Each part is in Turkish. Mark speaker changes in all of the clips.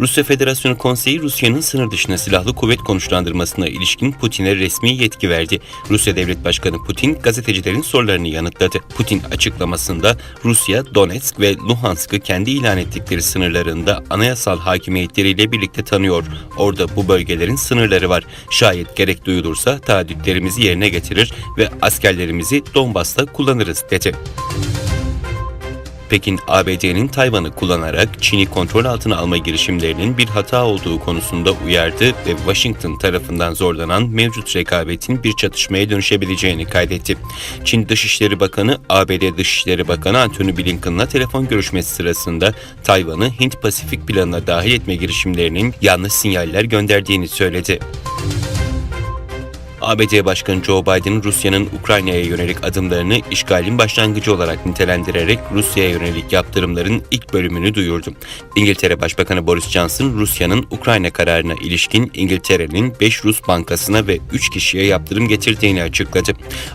Speaker 1: Rusya Federasyonu Konseyi Rusya'nın sınır dışına silahlı kuvvet konuşlandırmasına ilişkin Putin'e resmi yetki verdi. Rusya Devlet Başkanı Putin gazetecilerin sorularını yanıtladı. Putin açıklamasında Rusya Donetsk ve Luhansk'ı kendi ilan ettikleri sınırlarında anayasal hakimiyetleriyle birlikte tanıyor. Orada bu bölgelerin sınırları var. Şayet gerek duyulursa taahhütlerimizi yerine getirir ve askerlerimizi Donbas'ta kullanırız dedi. Pekin, ABD'nin Tayvan'ı kullanarak Çin'i kontrol altına alma girişimlerinin bir hata olduğu konusunda uyardı ve Washington tarafından zorlanan mevcut rekabetin bir çatışmaya dönüşebileceğini kaydetti. Çin Dışişleri Bakanı, ABD Dışişleri Bakanı Antony Blinken'la telefon görüşmesi sırasında Tayvan'ı Hint-Pasifik planına dahil etme girişimlerinin yanlış sinyaller gönderdiğini söyledi. ABD Başkanı Joe Biden Rusya'nın Ukrayna'ya yönelik adımlarını işgalin başlangıcı olarak nitelendirerek Rusya'ya yönelik yaptırımların ilk bölümünü duyurdu. İngiltere Başbakanı Boris Johnson Rusya'nın Ukrayna kararına ilişkin İngiltere'nin 5 Rus bankasına ve 3 kişiye yaptırım getirdiğini açıkladı.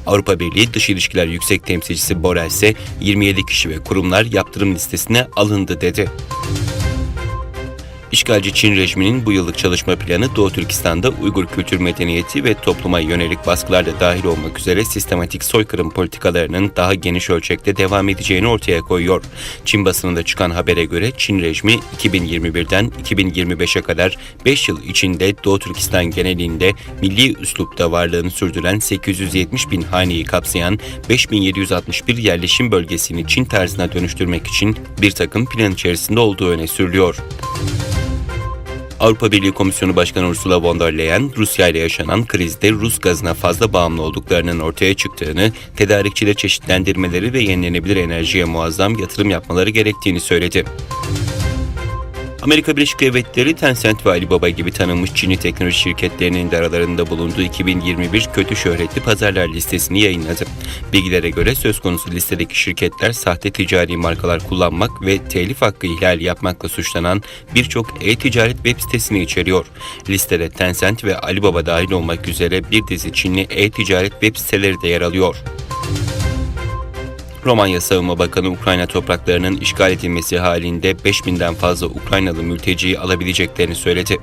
Speaker 1: Avrupa Birliği Dış İlişkiler Yüksek Temsilcisi Borrell ise 27 kişi ve kurumlar yaptırım listesine alındı dedi. İşgalci Çin rejiminin bu yıllık çalışma planı Doğu Türkistan'da Uygur kültür medeniyeti ve topluma yönelik baskılar da dahil olmak üzere sistematik soykırım politikalarının daha geniş ölçekte devam edeceğini ortaya koyuyor. Çin basınında çıkan habere göre Çin rejimi 2021'den 2025'e kadar 5 yıl içinde Doğu Türkistan genelinde milli üslupta varlığını sürdüren 870 bin haneyi kapsayan 5761 yerleşim bölgesini Çin tarzına dönüştürmek için bir takım plan içerisinde olduğu öne sürülüyor. Avrupa Birliği Komisyonu Başkanı Ursula von der Leyen, Rusya ile yaşanan krizde Rus gazına fazla bağımlı olduklarının ortaya çıktığını, tedarikçide çeşitlendirmeleri ve yenilenebilir enerjiye muazzam yatırım yapmaları gerektiğini söyledi. Amerika Birleşik Devletleri Tencent ve Alibaba gibi tanınmış Çinli teknoloji şirketlerinin de aralarında bulunduğu 2021 kötü şöhretli pazarlar listesini yayınladı. Bilgilere göre söz konusu listedeki şirketler sahte ticari markalar kullanmak ve telif hakkı ihlali yapmakla suçlanan birçok e-ticaret web sitesini içeriyor. Listede Tencent ve Alibaba dahil olmak üzere bir dizi Çinli e-ticaret web siteleri de yer alıyor. Romanya Savunma Bakanı Ukrayna topraklarının işgal edilmesi halinde 5000'den fazla Ukraynalı mülteciyi alabileceklerini söyledi.